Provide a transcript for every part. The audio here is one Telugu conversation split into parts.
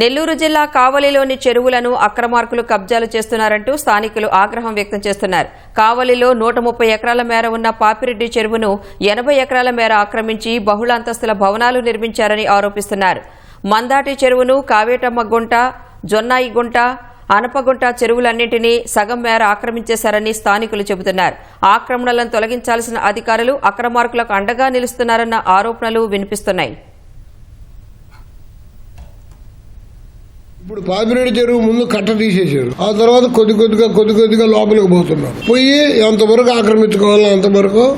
నెల్లూరు జిల్లా కావలిలోని చెరువులను అక్రమార్కులు కబ్జాలు చేస్తున్నారంటూ స్థానికులు ఆగ్రహం వ్యక్తం చేస్తున్నారు. కావలిలో నూట ముప్పై ఎకరాల మేర ఉన్న పాపిరెడ్డి చెరువును ఎనభై ఎకరాల మేర ఆక్రమించి బహుళ అంతస్తుల భవనాలు నిర్మించారని ఆరోపిస్తున్నారు. మందాటి చెరువును కావేటమ్మ గుంట జొన్నాయి గుంట అనపగుంట చెరువులన్నింటినీ సగం మేర ఆక్రమించేశారని స్థానికులు చెబుతున్నారు. ఆక్రమణలను తొలగించాల్సిన అధికారులు అక్రమార్కులకు అండగా నిలుస్తున్నారన్న ఆరోపణలు వినిపిస్తున్నాయి. ఇప్పుడు పాపిరెడ్డి చెరువు ముందు కట్ట తీసేశారు. ఆ తర్వాత కొద్ది కొద్దిగా కొద్ది కొద్దిగా లోపలికి పోతున్నారు. పోయి ఎంతవరకు ఆక్రమించుకోవాలో అంతవరకు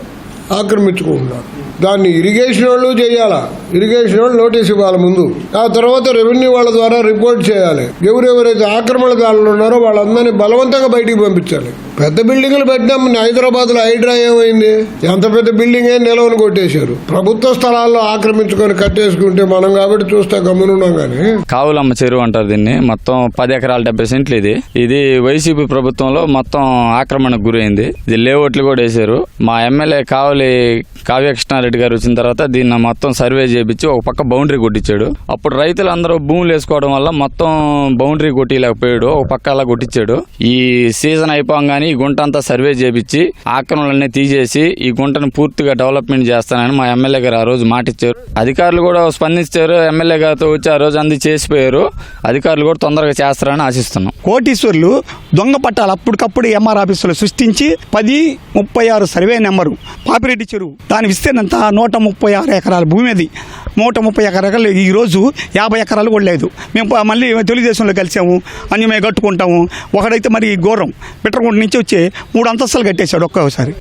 ఆక్రమించుకుంటున్నారు. దాన్ని ఇరిగేషన్ వాళ్ళు చేయాలా? ఇరిగేషన్ వాళ్ళు నోటీస్ ఇవ్వాలి ముందు. ఆ తర్వాత రెవెన్యూ వాళ్ళ ద్వారా రిపోర్ట్ చేయాలి. ఎవరెవరైతే ఆక్రమణదారులు ఉన్నారో వాళ్ళందరినీ బలవంతంగా బయటికి పంపించాలి. పెద్ద బిల్డింగ్లు పెట్టినాము హైదరాబాద్లో హైడ్రా ఏమైంది? ఎంత పెద్ద బిల్డింగ్ ఏ నిలవని కొట్టేశారు. ప్రభుత్వ స్థలాల్లో ఆక్రమించుకొని కట్టేసుకుంటే మనం కాబట్టి చూస్తే గమనున్నాం కానీ కావులమ్మ చెరువు అంటారు దీన్ని. మొత్తం పది ఎకరాల డెబ్బై సెంట్లు ఇది. ఇది వైసీపీ ప్రభుత్వంలో మొత్తం ఆక్రమణకు గురైంది. ఇది లేఅవుట్లు కూడా వేశారు. మా ఎమ్మెల్యే కావలి కావ్యకృష్ణారెడ్డి గారు వచ్చిన తర్వాత దీన్ని మొత్తం సర్వే చేపించి ఒక పక్క బౌండరీ కొట్టించాడు. అప్పుడు రైతులందరూ భూములు వేసుకోవడం వల్ల మొత్తం బౌండరీ కొట్టిలేకపోయాడు. ఒక పక్క అలా కొట్టించాడు. ఈ సీజన్ అయిపోగానే ఈ గుంట అంతా సర్వే చేపించి ఆక్రమణలన్నీ తీసేసి ఈ గుంటను పూర్తిగా డెవలప్మెంట్ చేస్తానని మా ఎమ్మెల్యే గారు ఆ రోజు మాటిచ్చారు. అధికారులు కూడా స్పందించారు. ఎమ్మెల్యే గారితో వచ్చి ఆ రోజు అంది చేసిపోయారు. అధికారులు కూడా తొందరగా చేస్తారని ఆశిస్తున్నాం. కోటీశ్వర్లు దొంగ పట్టాలు అప్పటికప్పుడు ఎంఆర్ ఆఫీసులో సృష్టించి పది ముప్పై ఆరు సర్వే నెంబరు పాపిరెడ్డి చెరువు. దాని విస్తీర్ణంతా నూట ముప్పై ఆరు ఎకరాల భూమి అది నూట ముప్పై ఎకరాలు ఈరోజు యాభై ఎకరాలు కూడా లేదు. మేము మళ్ళీ తెలుగుదేశంలో కలిసాము అన్ని మేము కట్టుకుంటాము. ఒకడైతే మరి ఘోరం. పిట్రకుంట నుంచి వచ్చి మూడు అంతస్తులు కట్టేశాడు ఒక్కొక్కసారి